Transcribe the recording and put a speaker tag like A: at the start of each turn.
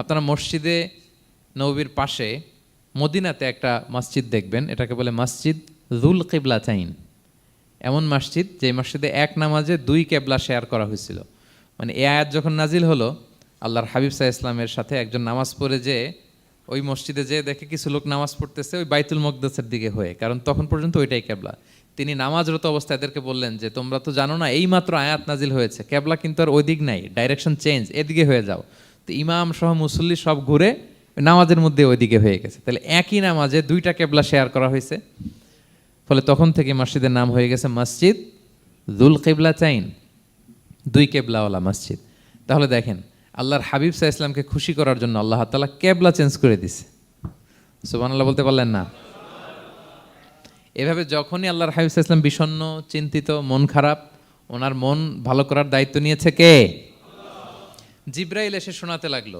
A: আপনারা মসজিদে নবীর পাশে মদিনাতে একটা মসজিদ দেখবেন, এটাকে বলে মসজিদ জুল কিবলা চাইন এমন মসজিদ যে মসজিদে এক নামাজে দুই কেবলা শেয়ার করা হয়েছিল। মানে এ আয়াত যখন নাজিল হলো, আল্লাহর হাবিব সাহা ইসলামের সাথে একজন নামাজ পড়ে যে, ওই মসজিদে যেয়ে দেখে কিছু লোক নামাজ পড়তেছে, ওই বাইতুল মকদাসের দিকে হয়ে, কারণ তখন পর্যন্ত ওইটাই কেবলা। তিনি নামাজরত অবস্থায় এদেরকে বললেন যে, তোমরা তো জানো না এই মাত্র আয়াত নাজিল হয়েছে, কেবলা কিন্তু আর ওই দিক নাই, ডাইরেকশন চেঞ্জ, এদিকে হয়ে যাও। ইমাম সহ মুসল্লি সব ঘুরে নামাজের মধ্যে ওইদিকে হয়ে গেছে। তাহলে একই নামাজে দুইটা কেবলা শেয়ার করা হয়েছে। ফলে তখন থেকে মসজিদের নাম হয়ে গেছে মসজিদ দুল কেবলা চাইন, দুই কেবলাওয়ালা মসজিদ। তাহলে দেখেন, আল্লাহর হাবিব সাহা ইসলামকে খুশি করার জন্য আল্লাহ তালা কেবলা চেঞ্জ করে দিছে। সুবান আল্লাহ বলতে পারলেন না? এভাবে যখনই আল্লাহর হাবিব ইসলাম বিষণ্ণ, চিন্তিত, মন খারাপ, ওনার মন ভালো করার দায়িত্ব নিয়েছে কে? জিব্রাইল এসে শোনাতে লাগল।